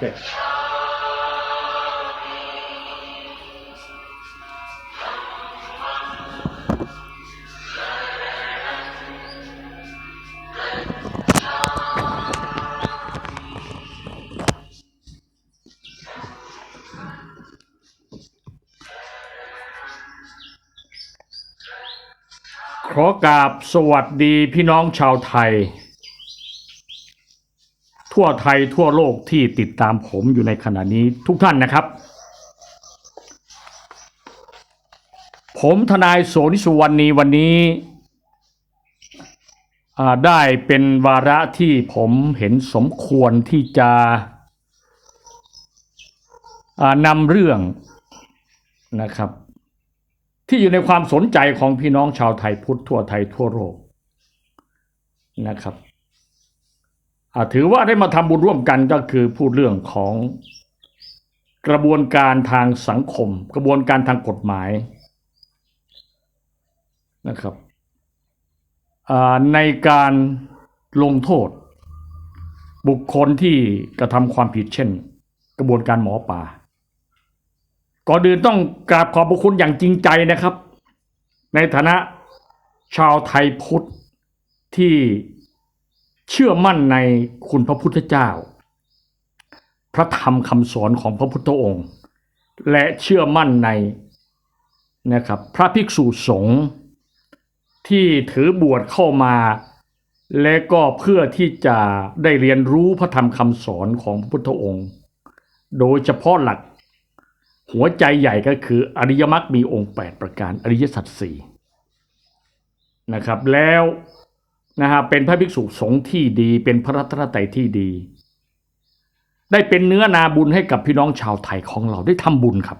เอเคขอกราบสวัสดีพี่น้องชาวไทย ทั่วไทยทั่วโลกที่ติดตามผมอยู่ในขณะนี้ทุกท่านนะครับ ผมทนายโสนิสุวรรณีวันนี้ ได้เป็นวาระที่ผมเห็นสมควรที่จะนำเรื่องนะครับ ที่อยู่ในความสนใจของพี่น้องชาวไทยพุทธทั่วไทยทั่วโลกนะครับถือว่าได้มาทำบุญร่วมกันก็คือพูดเรื่องของกระบวนการทางสังคม กระบวนการทางกฎหมายนะครับในการลงโทษ บุคคลที่กระทำความผิดเช่น กระบวนการหมอป่า ก่อนอื่นต้องกราบขอบพระคุณอย่างจริงใจนะครับ ในฐานะชาวไทยพุทธที่เชื่อมั่นในคุณพระพุทธเจ้า พระธรรมคำสอนของพระพุทธองค์ และเชื่อมั่นในนะครับพระภิกษุสงฆ์ที่ถือบวชเข้ามา และก็เพื่อที่จะได้เรียนรู้พระธรรมคำสอนของพระพุทธองค์ โดยเฉพาะหลัก หัวใจใหญ่ก็คืออริยมรรคมีองค์ 8 ประการอริยสัจสี่นะครับ แล้วนะฮะเป็นพระภิกษุสงฆ์ที่ดี เป็นพระรัตนตรัยที่ดี ได้เป็นเนื้อนาบุญให้กับพี่น้องชาวไทยของเราได้ทำบุญครับ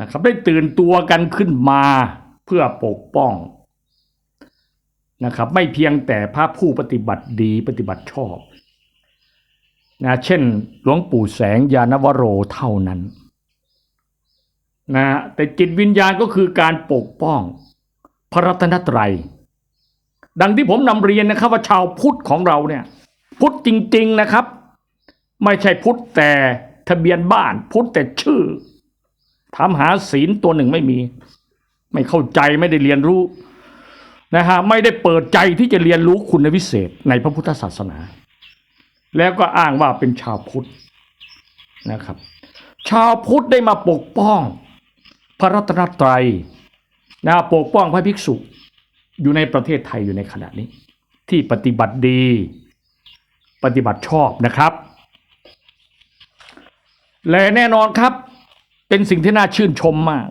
นะครับ ได้ตื่นตัวกันขึ้นมาเพื่อปกป้องนะครับ ไม่เพียงแต่พระผู้ปฏิบัติดีปฏิบัติชอบ นะเช่นหลวงปู่แสงยานวโรเท่านั้นนะแต่จิตวิญญาณก็คือการปกป้องพระรัตนตรัย ดังที่ผมนำเรียนนะครับว่าชาวพุทธของเราเนี่ยพุทธจริง ๆนะครับ ไม่ใช่พุทธแต่ทะเบียนบ้านพุทธแต่ชื่อถามหาศีลตัวหนึ่งไม่มี ไม่เข้าใจไม่ได้เรียนรู้นะฮะไม่ได้เปิดใจที่จะเรียนรู้คุณวิเศษในพระพุทธศาสนา แล้วก็อ้างว่าเป็นชาวพุทธนะครับ ชาวพุทธได้มาปกป้องพระรัตนตรัยนะปกป้องพระภิกษุอยู่ในประเทศไทยอยู่ในขณะนี้ ที่ปฏิบัติดี ปฏิบัติชอบนะครับ และแน่นอนครับเป็นสิ่งที่น่าชื่นชมมาก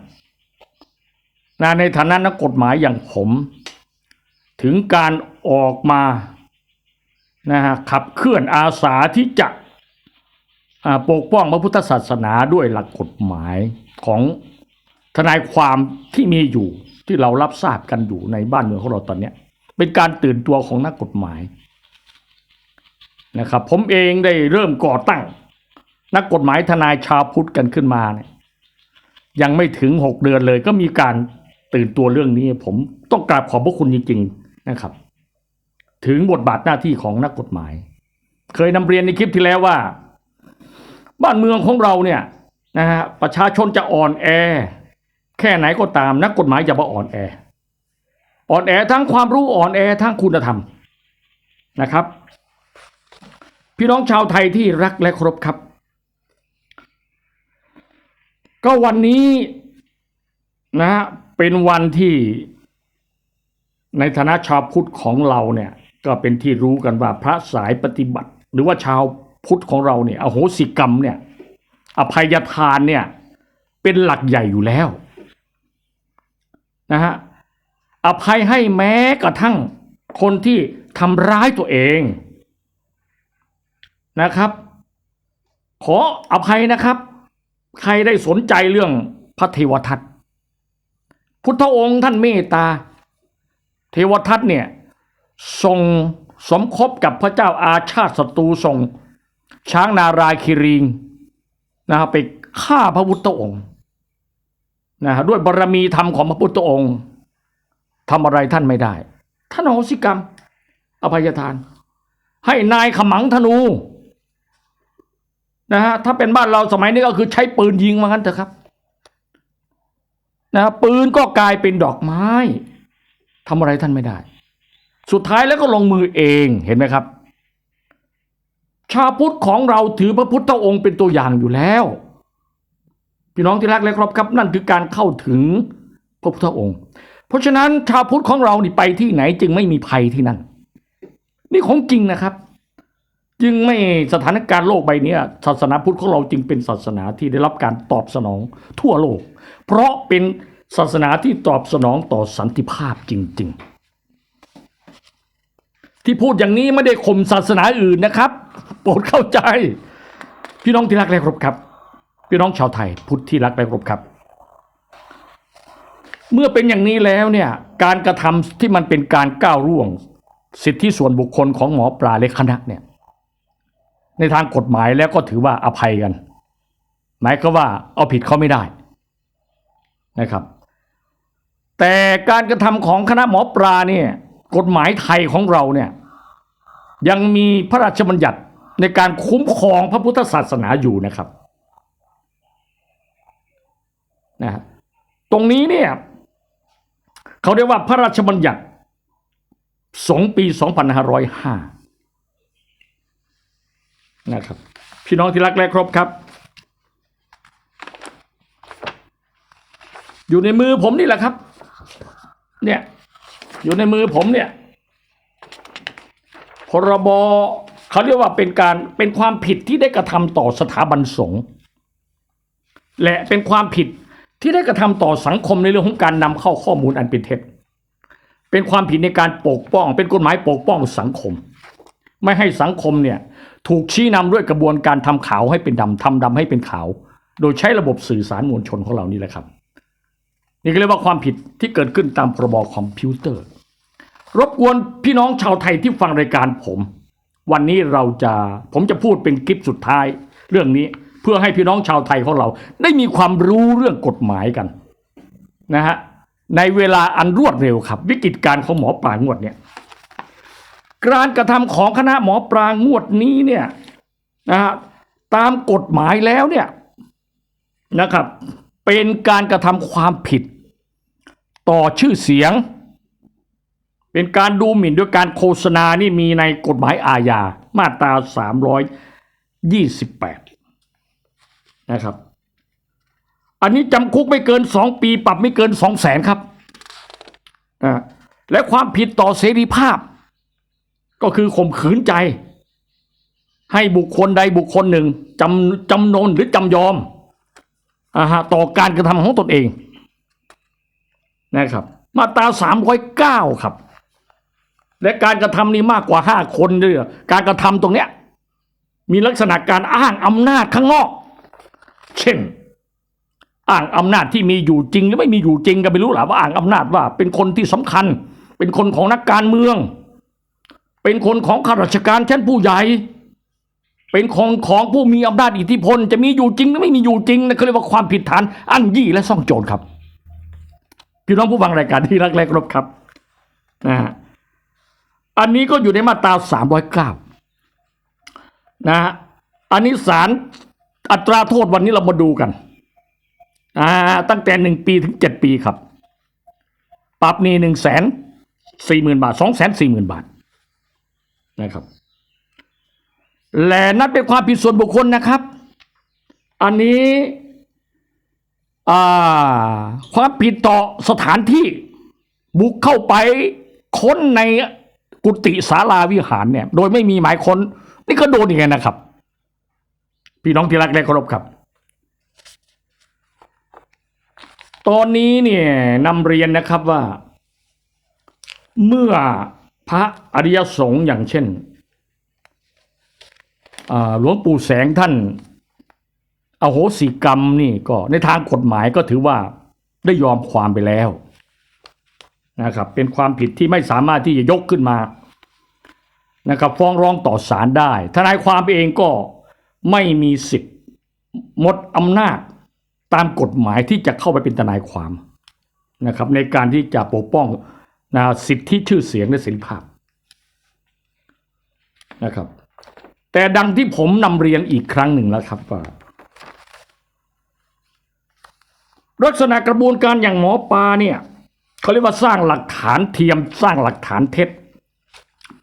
นะในฐานะนักกฎหมายอย่างผม ถึงการออกมา นะฮะขับเคลื่อนอาสาที่จะปกป้องพระพุทธศาสนาด้วยหลักกฎหมายของทนายความที่มีอยู่ที่เรารับทราบกันอยู่ในบ้านเมืองของเราตอนนี้เป็นการตื่นตัวของนักกฎหมายนะครับผมเองได้เริ่มก่อตั้ง นักกฎหมายทนายชาวพุทธกันขึ้นมาเนี่ยยังไม่ถึงหกเดือนเลยก็มีการตื่นตัวเรื่องนี้ผมต้องกราบขอบพระคุณจริงๆนะครับ ถึงบทบาทหน้าที่ของนักกฎหมาย เคยนำเรียนในคลิปที่แล้วว่า บ้านเมืองของเราเนี่ยนะฮะประชาชนจะอ่อนแอ แค่ไหนก็ตามนักกฎหมายอย่ามาอ่อนแอ อ่อนแอทั้งความรู้อ่อนแอทั้งคุณธรรมนะครับ พี่น้องชาวไทยที่รักและเคารพครับ ก็วันนี้นะฮะเป็นวันที่ในฐานะชาวพุทธของเราเนี่ย ก็เป็นที่รู้กันว่าพระสายปฏิบัติ หรือว่าชาวพุทธของเราเนี่ยอโหสิกรรมเนี่ยอภัยทานเนี่ยเป็นหลักใหญ่อยู่แล้วนะฮะอภัยให้แม้กระทั่งคนที่ทำร้ายตัวเองนะครับ ขออภัยนะครับ ใครได้สนใจเรื่องพระเทวทัตพุทธองค์ท่านเมตตา เทวทัตเนี่ย ทรงสมคบกับพระเจ้าอาชาติศัตรูทรง ช้างนารายคิริงนะครับไปฆ่าพระพุทธองค์นะด้วยบารรมีธรรมของพระพุทธองค์ทำอะไรท่านไม่ได้ ท่านอโหสิกรรม อภัยทาน ให้นายขมังธนูนะฮะถ้าเป็นบ้านเราสมัยนี้ก็คือใช้ปืนยิงมางั้นเถอะครับนะปืนก็กลายเป็นดอกไม้ทำอะไรท่านไม่ได้ สุดท้ายแล้วก็ลงมือเองเห็นไหมครับ ชาวพุทธของเราถือพระพุทธองค์เป็นตัวอย่างอยู่แล้ว พี่น้องที่รักและครับครับ นั่นคือการเข้าถึงพระพุทธองค์ เพราะฉะนั้นชาวพุทธของเรานี่ไปที่ไหนจึงไม่มีภัยที่นั่น นี่ของจริงนะครับ จึงไม่สถานการณ์โลกใบนี้ศาสนาพุทธของเราจึงเป็นศาสนาที่ได้รับการตอบสนองทั่วโลก เพราะเป็นศาสนาที่ตอบสนองต่อสันติภาพจริง ๆ ที่พูดอย่างนี้ไม่ได้ข่มศาสนาอื่นนะครับ โปรดเข้าใจ พี่น้องที่รักและเคารพครับ พี่น้องชาวไทยพุทธที่รักและเคารพครับ เมื่อเป็นอย่างนี้แล้วเนี่ยการกระทำที่มันเป็นการก้าวล่วง สิทธิส่วนบุคคลของหมอปลาและคณะเนี่ยในทางกฎหมายแล้วก็ถือว่าอภัยกัน หมายก็ว่าเอาผิดเขาไม่ได้นะครับ แต่การกระทำของคณะหมอปลาเนี่ย กฎหมายไทยของเราเนี่ยยังมีพระราชบัญญัติในการคุ้มครองพระพุทธศาสนาอยู่นะครับนะตรงนี้เนี่ยเขาเรียกว่าพระราชบัญญัติสงปี 2505 นะครับ พี่น้องที่รักและครบครับ อยู่ในมือผมนี่แหละครับ เนี่ย อยู่ในมือผมเนี่ยพรบเขาเรียกว่าเป็นการเป็นความผิดที่ได้กระทำต่อสถาบันสงฆ์และเป็นความผิดที่ได้กระทำต่อสังคมในเรื่องของการนำเข้าข้อมูลอันเป็นเท็จ เป็นความผิดในการปกป้อง เป็นกฎหมายปกป้องสังคม ไม่ให้สังคมเนี่ยถูกชี้นำด้วยกระบวนการทำขาวให้เป็นดำทำดำให้เป็นขาว โดยใช้ระบบสื่อสารมวลชนของเรานี่แหละครับ นี่ก็เรียกว่าความผิดที่เกิดขึ้นตามพรบคอมพิวเตอร์ รบกวนพี่น้องชาวไทยที่ฟังรายการผม วันนี้เราจะผมจะพูดเป็นคลิปสุดท้าย เรื่องนี้เพื่อให้พี่น้องชาวไทยของเรา ได้มีความรู้เรื่องกฎหมายกันนะฮะในเวลาอันรวดเร็วครับ วิกฤตการของหมอปลางวดเนี่ยการกระทำของคณะหมอปลางวดนี้เนี่ยนะฮะตามกฎหมายแล้วเนี่ยนะครับ เป็นการกระทำความผิด ต่อชื่อเสียง เป็นการดูหมิ่นด้วยการโฆษณานี่มีในกฎหมายอาญามาตรา 328 นะครับ อันนี้จำคุกไม่เกินสองปี ปรับไม่เกินสองแสนครับ และความผิดต่อเสรีภาพ ก็คือข่มขืนใจ ให้บุคคลใดบุคคลหนึ่งจำจำนนหรือจำยอมอาฮะต่อการกระทำของตนเองนะครับ มาตราสามร้อยเก้าครับ และการกระทำนี้มากกว่าห้าคนด้วยการกระทำตรงเนี้ยมีลักษณะการอ้างอำนาจข้างนอก เช่น อ้างอำนาจที่มีอยู่จริงหรือไม่มีอยู่จริงก็ไม่รู้หรอว่าอ้างอำนาจว่าเป็นคนที่สำคัญ เป็นคนของนักการเมือง เป็นคนของข้าราชการชั้นผู้ใหญ่ เป็นคนของผู้มีอำนาจอิทธิพล จะมีอยู่จริงหรือไม่มีอยู่จริงนะเขาเรียกว่าความผิดฐานอันยี่และซ่องโจรครับพี่น้องผู้ฟังรายการที่รักและรพครับนะฮะ อันนี้ก็อยู่ในมาตราสามร้อยเก้านะฮะอันนี้สารอัตราโทษวันนี้เรามาดูกันอ่าตั้งแต่หนึ่งปีถึงเจ็ดปีครับ ปรับนี่หนึ่งแสนสี่หมื่นบาทสองแสนสี่หมื่นบาทนะครับ และนั่นเป็นความผิดส่วนบุคคลนะครับ อันนี้อ่าความผิดต่อสถานที่บุกเข้าไปค้นใน กุฏิศาลาวิหารเนี่ย โดยไม่มีหมายค้น นี่ก็โดนอย่างไงนะครับ พี่น้องที่รักและเคารพครับ ตอนนี้เนี่ยนำเรียนนะครับว่า เมื่อพระอริยสงฆ์อย่างเช่นหลวงปู่แสงท่านอโหสิกรรมนี่ก็ในทางกฎหมายก็ถือว่าได้ยอมความไปแล้ว นะครับเป็นความผิดที่ไม่สามารถที่จะยกขึ้นมานะครับฟ้องร้องต่อศาลได้ ทนายความเองก็ไม่มีสิทธิ์หมดอำนาจตามกฎหมายที่จะเข้าไปเป็นทนายความนะครับในการที่จะปกป้องนะสิทธิชื่อเสียงและเสรีภาพนะครับ แต่ดังที่ผมนำเรียนอีกครั้งหนึ่งแล้วครับว่าลักษณะกระบวนการอย่างหมอปลาเนี่ย เขาเรียกว่าสร้างหลักฐานเทียมสร้างหลักฐานเท็จ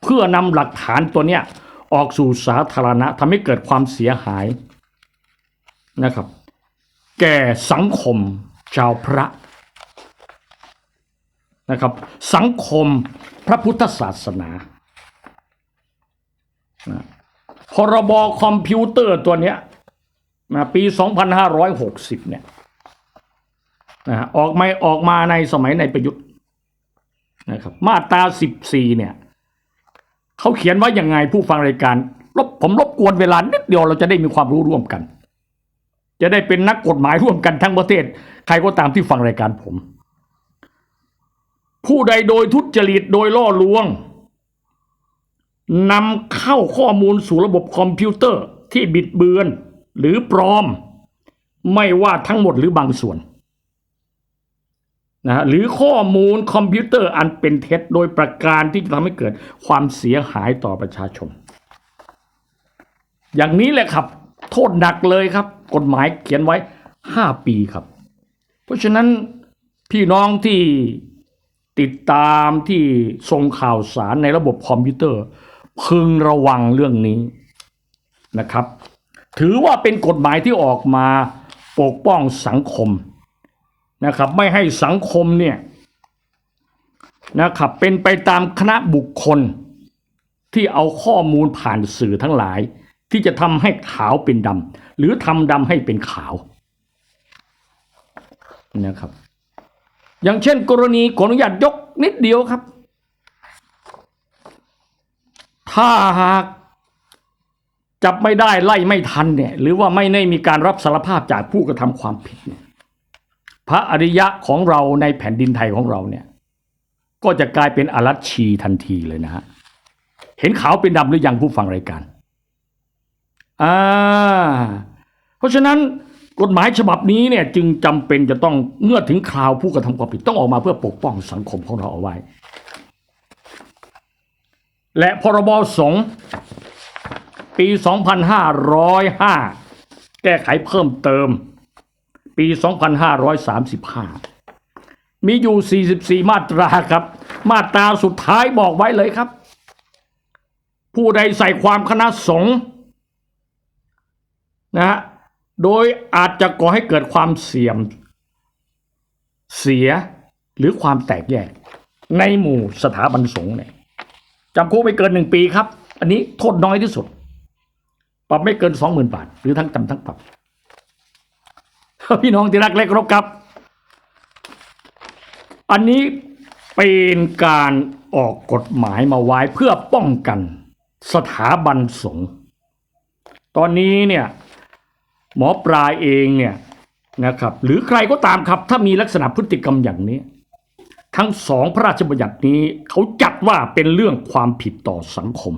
เพื่อนำหลักฐานตัวเนี้ยออกสู่สาธารณะทำให้เกิดความเสียหายนะครับ แก่สังคมชาวพระนะครับ สังคมพระพุทธศาสนานะพรบคอมพิวเตอร์ตัวเนี้ยนะปี 2560 เนี่ย นะออกไม่ออกมาในสมัยในประยุทธ์นะครับมาตราสิบสี่เนี่ยเขาเขียนว่ายังไงผู้ฟังรายการรบผมรบกวนเวลานิดเดียวเราจะได้มีความรู้ร่วมกัน จะได้เป็นนักกฎหมายร่วมกันทั้งประเทศ ใครก็ตามที่ฟังรายการผม ผู้ใดโดยทุจริตโดยล่อลวงนำเข้าข้อมูลสู่ระบบคอมพิวเตอร์ที่บิดเบือนหรือปลอม ไม่ว่าทั้งหมดหรือบางส่วน นะฮะหรือข้อมูลคอมพิวเตอร์อันเป็นเท็จโดยประการที่จะทำให้เกิดความเสียหายต่อประชาชน อย่างนี้แหละครับ โทษหนักเลยครับ กฎหมายเขียนไว้ 5 ปีครับ เพราะฉะนั้นพี่น้องที่ติดตามที่ส่งข่าวสารในระบบคอมพิวเตอร์ พึงระวังเรื่องนี้นะครับ ถือว่าเป็นกฎหมายที่ออกมาปกป้องสังคม นะครับไม่ให้สังคมเนี่ยนะครับเป็นไปตามคณะบุคคล ที่เอาข้อมูลผ่านสื่อทั้งหลาย ที่จะทำให้ขาวเป็นดำหรือทำดำให้เป็นขาวนะครับ อย่างเช่นกรณีขออนุญาตยกนิดเดียวครับ ถ้าหากจับไม่ได้ไล่ไม่ทันเนี่ยหรือว่าไม่ได้มีการรับสารภาพจากผู้กระทำความผิดเนี่ย พระอริยะของเราในแผ่นดินไทยของเราเนี่ย ก็จะกลายเป็นอรัชชีทันทีเลยนะฮะเห็นขาวเป็นดำหรือยังผู้ฟังรายการอ่าเพราะฉะนั้นกฎหมายฉบับนี้เนี่ยจึงจำเป็นจะต้องเมื่อถึงคราวผู้กระทำความผิดต้องออกมาเพื่อปกป้องสังคมของเราเอาไว้ และพรบสงฆ์ปี 2505 แก้ไขเพิ่มเติม 2535 มีอยู่ 44 มาตราครับ มาตราสุดท้ายบอกไว้เลยครับ ผู้ใดใส่ความคณะสงฆ์นะฮะโดยอาจจะก่อให้เกิดความเสี่ยม เสียหรือความแตกแยก ในหมู่สถาบันสงฆ์เนี่ยจำคุกไม่เกินหนึ่งปีครับ อันนี้โทษน้อยที่สุด ปรับไม่เกินสองหมื่นบาท หรือทั้งจำทั้งปรับ พี่น้องที่รักและเคารพครับ อันนี้เป็นการออกกฎหมายมาไว้เพื่อป้องกันสถาบันสงฆ์ตอนนี้เนี่ยหมอปลาเองเนี่ยนะครับหรือใครก็ตามครับ ถ้ามีลักษณะพฤติกรรมอย่างนี้ ทั้งสองพระราชบัญญัตินี้เขาจัดว่าเป็นเรื่องความผิดต่อสังคม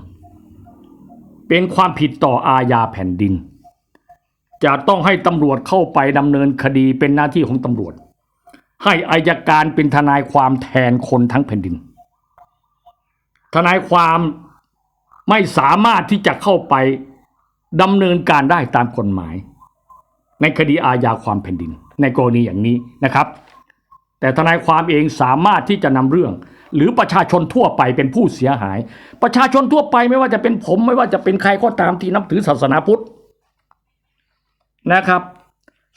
เป็นความผิดต่ออาญาแผ่นดิน จะต้องให้ตำรวจเข้าไปดำเนินคดีเป็นหน้าที่ของตำรวจ ให้อายการเป็นทนายความแทนคนทั้งแผ่นดิน ทนายความไม่สามารถที่จะเข้าไปดำเนินการได้ตามกฎหมาย ในคดีอาญาความแผ่นดิน ในกรณีอย่างนี้นะครับ แต่ทนายความเองสามารถที่จะนำเรื่อง หรือประชาชนทั่วไปเป็นผู้เสียหาย ประชาชนทั่วไปไม่ว่าจะเป็นผมไม่ว่าจะเป็นใครก็ตามที่นับถือศาสนาพุทธ นะครับ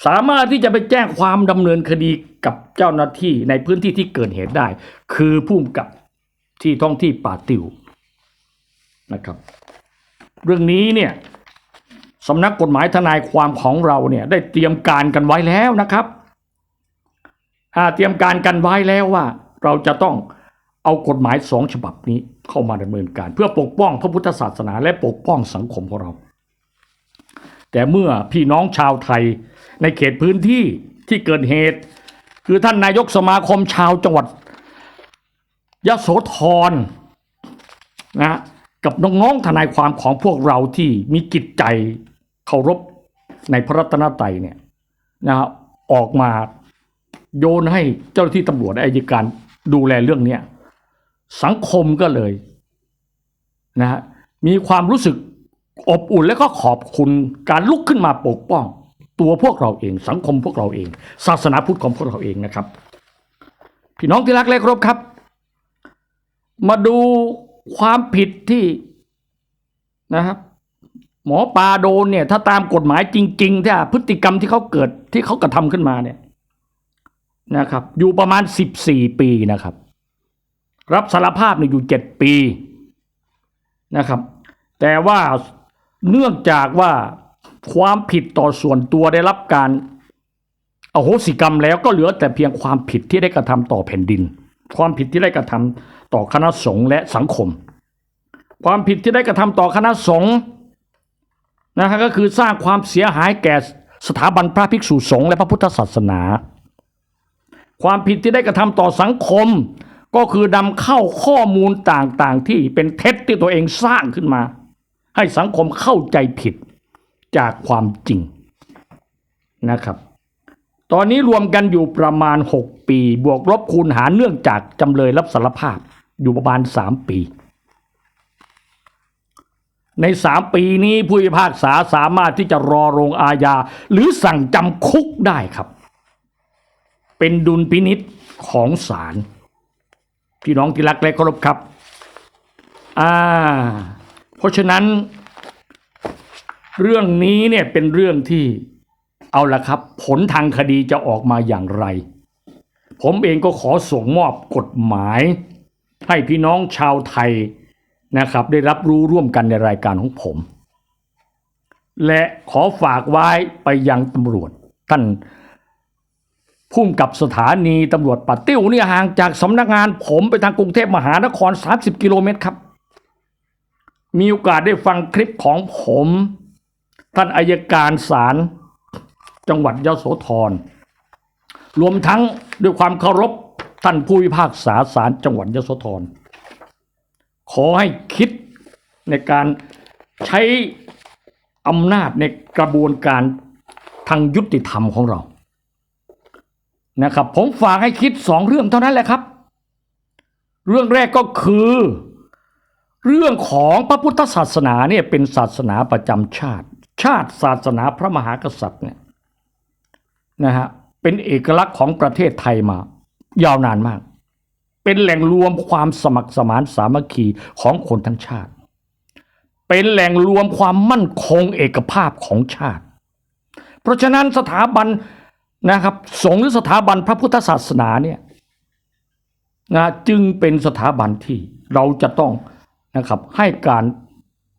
สามารถที่จะไปแจ้งความดำเนินคดีกับเจ้าหน้าที่ในพื้นที่ที่เกิดเหตุได้ คือผู้กับที่ท้องที่ป่าติวนะครับ เรื่องนี้เนี่ยสำนักกฎหมายทนายความของเราเนี่ยได้เตรียมการกันไว้แล้วนะครับอาเตรียมการกันไว้แล้วว่า เราจะต้องเอากฎหมายสองฉบับนี้เข้ามาดำเนินการ เพื่อปกป้องพระพุทธศาสนาและปกป้องสังคมของเรา แต่เมื่อพี่น้องชาวไทยในเขตพื้นที่ที่เกิดเหตุ คือท่านนายกสมาคมชาวจังหวัดยโสธรนะกับน้องๆทนายความของพวกเราที่มีจิตใจเคารพในพระรัตนตรัยเนี่ยนะออกมาโยนให้เจ้าหน้าที่ตำรวจอายการดูแลเรื่องเนี้ยสังคมก็เลยนะมีความรู้สึก อบอุ่นและก็ขอบคุณการลุกขึ้นมาปกป้อง ตัวพวกเราเอง สังคมพวกเราเอง ศาสนาพุทธของพวกเราเองนะครับ พี่น้องที่รักและเคารพครับ มาดูความผิดที่นะครับหมอปลาโดนเนี่ย ถ้าตามกฎหมายจริงๆถ้าพฤติกรรมที่เขาเกิดที่เขากระทำขึ้นมาเนี่ยนะครับ อยู่ประมาณสิบสี่ปีนะครับ รับสารภาพเนี่ยอยู่เจ็ดปีนะครับ แต่ว่า เนื่องจากว่าความผิดต่อส่วนตัวได้รับการอโหสิกรรมแล้วก็เหลือแต่เพียงความผิดที่ได้กระทำต่อแผ่นดิน ความผิดที่ได้กระทำต่อคณะสงฆ์และสังคม ความผิดที่ได้กระทำต่อคณะสงฆ์นะครับก็คือสร้างความเสียหายแก่สถาบันพระภิกษุสงฆ์และพระพุทธศาสนา ความผิดที่ได้กระทำต่อสังคม ก็คือนำเข้าข้อมูลต่างๆ ที่เป็นเท็จที่ตัวเองสร้างขึ้นมา ให้สังคมเข้าใจผิดจากความจริงนะครับ ตอนนี้รวมกันอยู่ประมาณ 6 ปี บวกลบคูณหารเนื่องจากจำเลยรับสารภาพอยู่ประมาณ 3 ปี ใน 3 ปีนี้ผู้พิพากษาสามารถที่จะรอลงอาญา หรือสั่งจำคุกได้ครับ เป็นดุลพินิษของศาลพี่น้องที่รักและเคารพครับ อ่า เพราะฉะนั้น เรื่องนี้เนี่ยเป็นเรื่องที่เอาละครับ ผลทางคดีจะออกมาอย่างไร ผมเองก็ขอส่งมอบกฎหมาย ให้พี่น้องชาวไทยนะครับ ได้รับรู้ร่วมกันในรายการของผม และขอฝากไว้ไปยังตำรวจ ท่านพุ่มกับสถานีตำรวจปัดติ้วเนี่ยห่างจากสำนักงานผมไปทางกรุงเทพมหานคร 30 กิโลเมตรครับ มีโอกาสได้ฟังคลิปของผม ท่านอายการศาลจังหวัดยโสธร รวมทั้งด้วยความเคารพท่านผู้พิพากษาศาลจังหวัดยโสธร ขอให้คิดในการใช้อำนาจในกระบวนการทางยุติธรรมของเรานะครับผมฝากให้คิดสองเรื่องเท่านั้นแหละครับ เรื่องแรกก็คือ เรื่องของพระพุทธศาสนาเนี่ยเป็นศาสนาประจำชาติ ชาติศาสนาพระมหากษัตริย์เนี่ยนะฮะเป็นเอกลักษณ์ของประเทศไทยมา ยาวนานมาก เป็นแหล่งรวมความสมัครสมานสามัคคีของคนทั้งชาติ เป็นแหล่งรวมความมั่นคงเอกภาพของชาติ เพราะฉะนั้นสถาบันนะครับสงฆ์หรือสถาบันพระพุทธศาสนาเนี่ยนะจึงเป็นสถาบันที่เราจะต้อง นะครับ ให้การ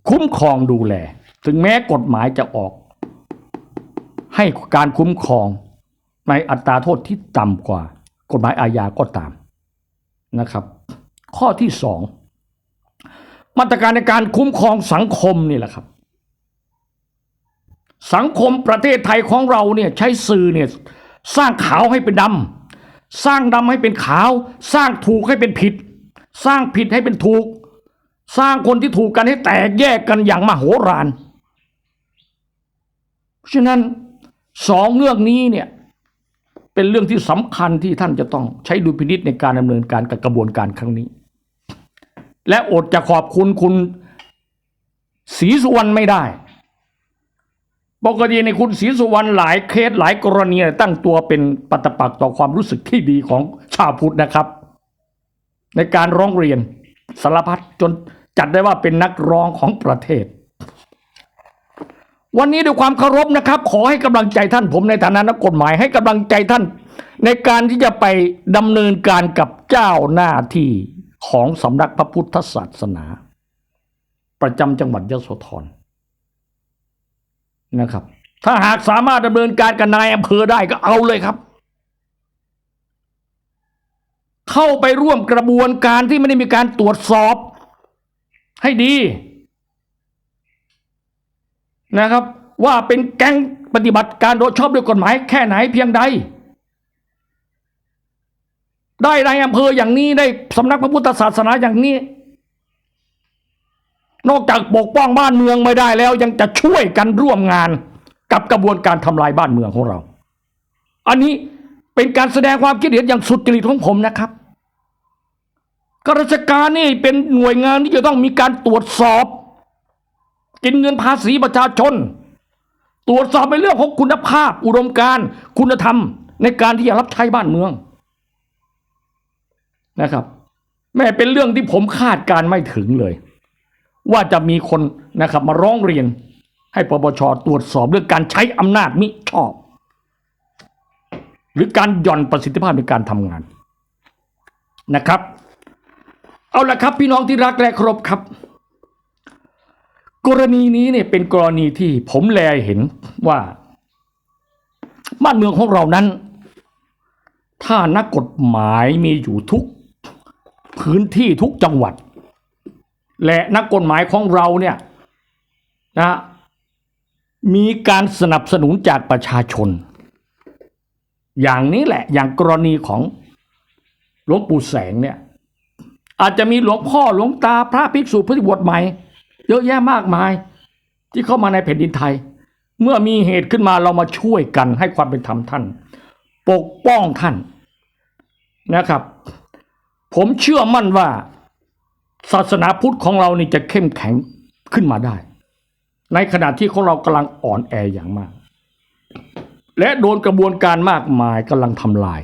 คุ้มครองดูแล ถึงแม้กฎหมายจะออก ให้การคุ้มครองในอัตราโทษที่ต่ำกว่า กฎหมายอาญาก็ตามนะครับ ข้อที่สองมาตรการในการคุ้มครองสังคมนี่แหละครับ สังคมประเทศไทยของเราเนี่ยใช้สื่อเนี่ยสร้างขาวให้เป็นดำสร้างดำให้เป็นขาว สร้างถูกให้เป็นผิด สร้างผิดให้เป็นถูก สร้างคนที่ถูกกันให้แตกแยกกันอย่างมโหฬารเพราะฉะนั้นสองเรื่องนี้เนี่ยเป็นเรื่องที่สำคัญที่ท่านจะต้องใช้ดุลพินิษในการดำเนินการกับกระบวนการครั้งนี้ และอดจะขอบคุณคุณศรีสุวรรณไม่ได้ ปกติในคุณศรีสุวรรณหลายเคสหลายกรณีตั้งตัวเป็นปฏิปักษ์ต่อความรู้สึกที่ดีของชาวพุทธนะครับ ในการร้องเรียนสารพัดจน จัดได้ว่าเป็นนักร้องของประเทศ วันนี้ด้วยความเคารพนะครับ ขอให้กำลังใจท่านผมในฐานะนักกฎหมายให้กำลังใจท่าน ในการที่จะไปดำเนินการกับเจ้าหน้าที่ของสำนักพระพุทธศาสนา ประจำจังหวัดยโสธรนะครับ ถ้าหากสามารถดำเนินการกับนายอำเภอได้ก็เอาเลยครับ เข้าไปร่วมกระบวนการที่ไม่ได้มีการตรวจสอบ ให้ดี นะครับ ว่าเป็นแก๊งปฏิบัติการโดยชอบด้วยกฎหมายแค่ไหนเพียงใด ได้ในอำเภออย่างนี้ได้สำนักพระพุทธศาสนาอย่างนี้ นอกจากปกป้องบ้านเมืองไม่ได้แล้ว ยังจะช่วยกันร่วมงานกับกระบวนการทำลายบ้านเมืองของเรา อันนี้เป็นการแสดงความคิดเห็นอย่างสุดจริตของผมนะครับ ข้าราชการนี่เป็นหน่วยงานที่จะต้องมีการตรวจสอบ กินเงินภาษีประชาชน ตรวจสอบในเรื่องของคุณภาพ อุดมการคุณธรรม ในการที่จะรับใช้บ้านเมืองนะครับ แม่เป็นเรื่องที่ผมคาดการไม่ถึงเลย ว่าจะมีคนนะครับ มาร้องเรียน ให้ปปชตรวจสอบเรื่องการใช้อำนาจมิชอบ หรือการหย่อนประสิทธิภาพในการทำงานนะครับ เอาละครับ พี่น้องที่รักและเคารพครับ กรณีนี้เนี่ยเป็นกรณีที่ผมแลเห็นว่าบ้านเมืองของเรานั้น ถ้านักกฎหมายมีอยู่ทุกพื้นที่ทุกจังหวัด และนักกฎหมายของเราเนี่ยนะมีการสนับสนุนจากประชาชน อย่างนี้แหละอย่างกรณีของหลวงปู่แสงเนี่ย อาจจะมีหลวงพ่อหลวงตาพระภิกษุผู้ที่บวชใหม่ เยอะแยะมากมาย ที่เข้ามาในแผ่นดินไทย เมื่อมีเหตุขึ้นมาเรามาช่วยกันให้ความเป็นธรรมท่าน ปกป้องท่านนะครับ ผมเชื่อมั่นว่า ศาสนาพุทธของเรานี่จะเข้มแข็งขึ้นมาได้ ในขณะที่ของเรากำลังอ่อนแออย่างมาก และโดนกระบวนการมากมายกำลังทำลาย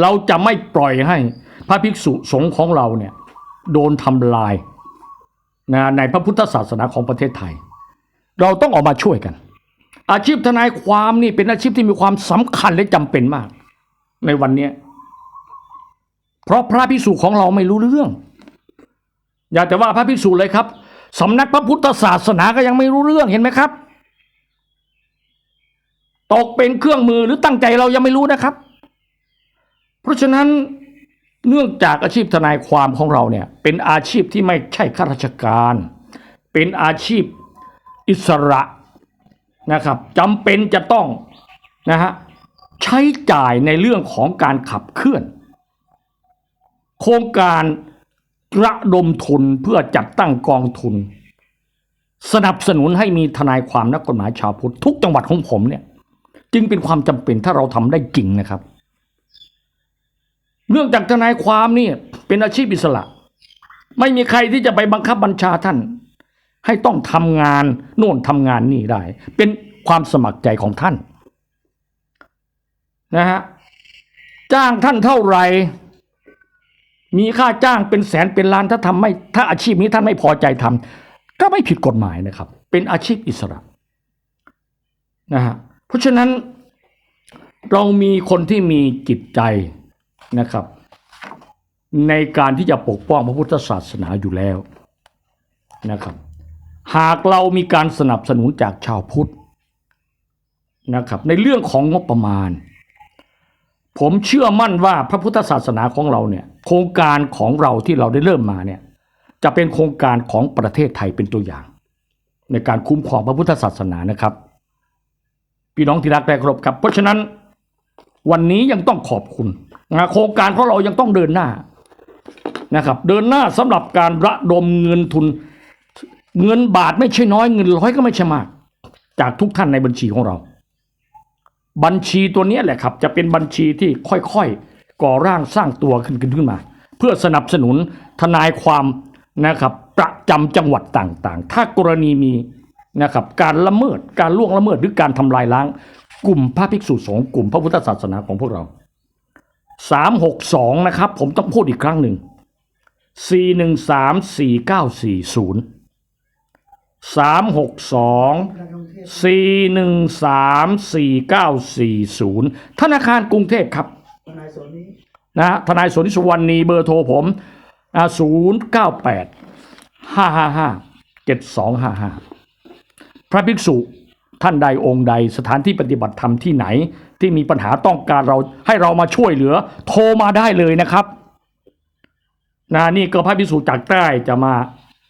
เราจะไม่ปล่อยให้ พระภิกษุสงฆ์ของเราเนี่ยโดนทำลายนะในพระพุทธศาสนาของประเทศไทย เราต้องออกมาช่วยกัน อาชีพทนายความนี่เป็นอาชีพที่มีความสำคัญและจำเป็นมาก ในวันเนี้เพราะพระภิกษุของเราไม่รู้เรื่อง อย่ากจะว่าพระภิกษุเลยครับสำนักพระพุทธศาสนาก็ยังไม่รู้เรื่องเห็นไหมครับตกเป็นเครื่องมือหรือตั้งใจเรายังไม่รู้นะครับ เพราะฉะนั้น เนื่องจากอาชีพทนายความของเราเนี่ยเป็นอาชีพที่ไม่ใช่ข้าราชการ เป็นอาชีพอิสระนะครับจำเป็นจะต้องนะฮะใช้จ่ายในเรื่องของการขับเคลื่อน โครงการระดมทุนเพื่อจัดตั้งกองทุน สนับสนุนให้มีทนายความนักกฎหมายชาวพุทธทุกจังหวัดของผมเนี่ยจึงเป็นความจำเป็นถ้าเราทำได้จริงนะครับ เนื่องจากทนายความนี่เป็นอาชีพอิสระ ไม่มีใครที่จะไปบังคับบัญชาท่าน ให้ต้องทำงานโน่นทำงานนี่ได้ เป็นความสมัครใจของท่านนะฮะจ้างท่านเท่าไหร่มีค่าจ้างเป็นแสนเป็นล้านถ้าทำไม่ถ้าอาชีพนี้ท่านไม่พอใจทำก็ไม่ผิดกฎหมายนะครับ เป็นอาชีพอิสระนะฮะเพราะฉะนั้นเรามีคนที่มีจิตใจ นะครับ ในการที่จะปกป้องพระพุทธศาสนาอยู่แล้วนะครับ หากเรามีการสนับสนุนจากชาวพุทธนะครับในเรื่องของงบประมาณ ผมเชื่อมั่นว่าพระพุทธศาสนาของเราเนี่ยโครงการของเราที่เราได้เริ่มมาเนี่ยจะเป็นโครงการของประเทศไทยเป็นตัวอย่าง ในการคุ้มครองพระพุทธศาสนานะครับ พี่น้องที่รักและเครพครับ เพราะฉะนั้นวันนี้ยังต้องขอบคุณ โครงการของเรายังต้องเดินหน้านะครับ เดินหน้าสำหรับการระดมเงินทุน เงินบาทไม่ใช่น้อยเงินร้อยก็ไม่ใช่มาก จากทุกท่านในบัญชีของเรา บัญชีตัวนี้แหละครับ จะเป็นบัญชีที่ค่อยๆก่อร่างสร้างตัวขึ้นขึ้นมา เพื่อสนับสนุนทนายความนะครับประจำจังหวัดต่างๆ ถ้ากรณีมีนะครับการละเมิดการล่วงละเมิดหรือการทำลายล้าง กลุ่มพระภิกษุสงฆ์กลุ่มพระพุทธศาสนาของพวกเรา สามหกสองนะครับ ผมต้องพูดอีกครั้งหนึ่งสี่หนึ่งสามสี่เก้าสี่ศูนย์สามหกสองสี่หนึ่งสามสี่เก้าสี่ศูนย์ธนาคารกรุงเทพครับนะทนายสนิสุวรรณีเบอร์โทรผมศูนย์เก้าแปดห้าห้าห้าเจ็ดสองห้าห้าพระภิกษุ ท่านใดองค์ใดสถานที่ปฏิบัติธรรมที่ไหน ที่มีปัญหาต้องการเราให้เรามาช่วยเหลือ โทรมาได้เลยนะครับนะนี่ก็พระพิสุจากใต้จะมา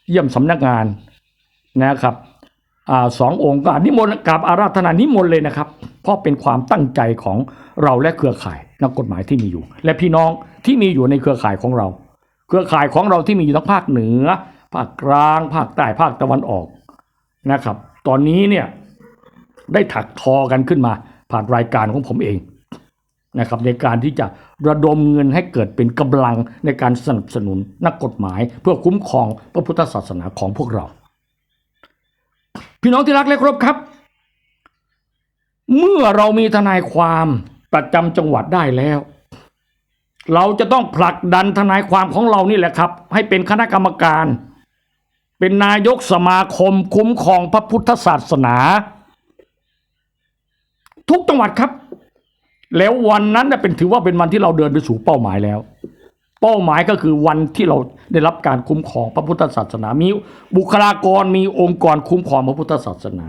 เยี่ยมสำนักงานนะครับอสององค์ก็นิมนต์กราบอาราธนานิมนต์เลยนะครับ เพราะเป็นความตั้งใจของเราและเครือข่ายนักกฎหมายที่มีอยู่ และพี่น้องที่มีอยู่ในเครือข่ายของเรา เครือข่ายของเราที่มีอยู่ทั้งภาคเหนือ ภาคกลาง ภาคใต้ภาคตะวันออกนะครับ ตอนนี้เนี่ย ได้ถักทอกันขึ้นมา ผ่านรายการของผมเองนะครับในการที่จะระดมเงินให้เกิดเป็นกำลังในการสนับสนุนนักกฎหมาย เพื่อคุ้มครองพระพุทธศาสนาของพวกเรา พี่น้องที่รักและครพครับ เมื่อเรามีทนายความประจำจังหวัดได้แล้ว เราจะต้องผลักดันทนายความของเรานี่แหละครับ ให้เป็นคณะกรรมการ เป็นนายกสมาคมคุ้มครองพระพุทธศาสนา ทุกจังหวัดครับ แล้ววันนั้นน่ะเป็นถือว่าเป็นวันที่เราเดินไปสู่เป้าหมายแล้ว เป้าหมายก็คือวันที่เราได้รับการคุ้มครองพระพุทธศาสนา มีบุคลากรมีองค์กรคุ้มครองพระพุทธศาสนา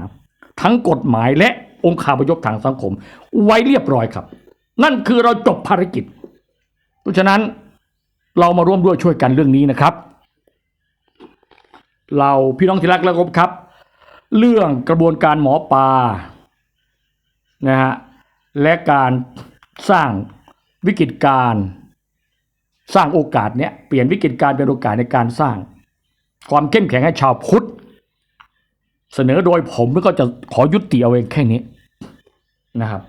ทั้งกฎหมายและองค์คาพยพทางสังคม ไว้เรียบร้อยครับ นั่นคือเราจบภารกิจ เพราะฉะนั้นเรามาร่วมด้วยช่วยกันเรื่องนี้นะครับ เราพี่น้องที่รักและครพครับ เรื่องกระบวนการหมอปลา นะฮะและการสร้างวิกฤตการสร้างโอกาสเนี้ยเปลี่ยนวิกฤตการณ์เป็นโอกาสในการสร้าง ความเข้มแข็งให้ชาวพุทธ เสนอโดยผมแล้วก็จะขอยุติเอาเองแค่นี้นะครับ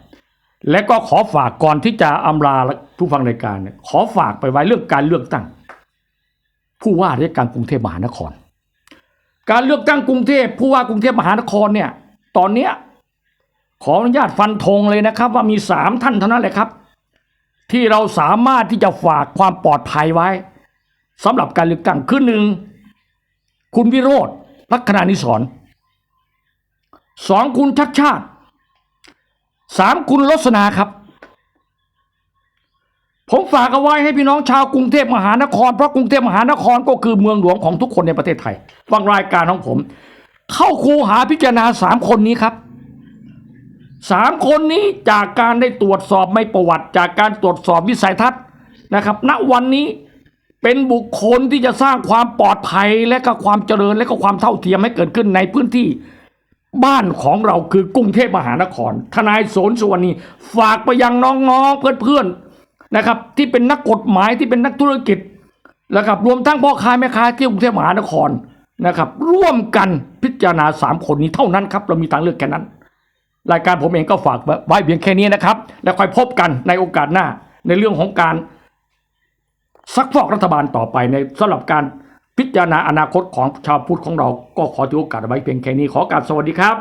และก็ขอฝากก่อนที่จะอำลาผู้ฟังรายการเนี่ยขอฝากไปไว้เรื่องการเลือกตั้ง ผู้ว่าราชการกรุงเทพมหานคร การเลือกตั้งกรุงเทพผู้ว่ากรุงเทพมหานครเนี่ย ตอนเนี้ย ขออนุญาตฟันธงเลยนะครับ ว่ามีสามท่านเท่านั้นแหละครับ ที่เราสามารถที่จะฝากความปลอดภัยไว้สำหรับการเลือกตั้งคือหนึ่งคุณวิโรธลักษณานิสรสองคุณชัดชาติสามคุณลสนาครับ ผมฝากเอาไว้ให้พี่น้องชาวกรุงเทพมหานคร เพราะกรุงเทพมหานครก็คือเมืองหลวงของทุกคนในประเทศไทยฟังรายการของผม เข้าคูหาพิจารณาสามคนนี้ครับ สามคนนี้จากการได้ตรวจสอบไม่ประวัติ จากการตรวจสอบวิสัยทัศน์นะครับ ณวันนี้เป็นบุคคลที่จะสร้างความปลอดภัยและก็ความเจริญและก็ความเท่าเทียมให้เกิดขึ้นในพื้นที่บ้านของเราคือกรุงเทพมหานคร ทนายโสนสุวรรณีฝากไปยังน้องๆเพื่อนๆนะครับ ที่เป็นนักกฎหมายที่เป็นนักธุรกิจนะครับรวมทั้งพ่อค้าแม่ค้าที่กรุงเทพมหานครนะครับ ร่วมกันพิจารณาสามคนนี้เท่านั้นครับ เรามีทางเลือกแค่นั้น รายการผมเองก็ฝากไว้เพียงแค่นี้นะครับ แล้วค่อยพบกันในโอกาสหน้าในเรื่องของการซักฟอกรัฐบาลต่อไปในสำหรับการพิจารณาอนาคตของชาวพุทธของเรา ก็ขอถือโอกาสไว้เพียงแค่นี้ขอกราบสวัสดีครับ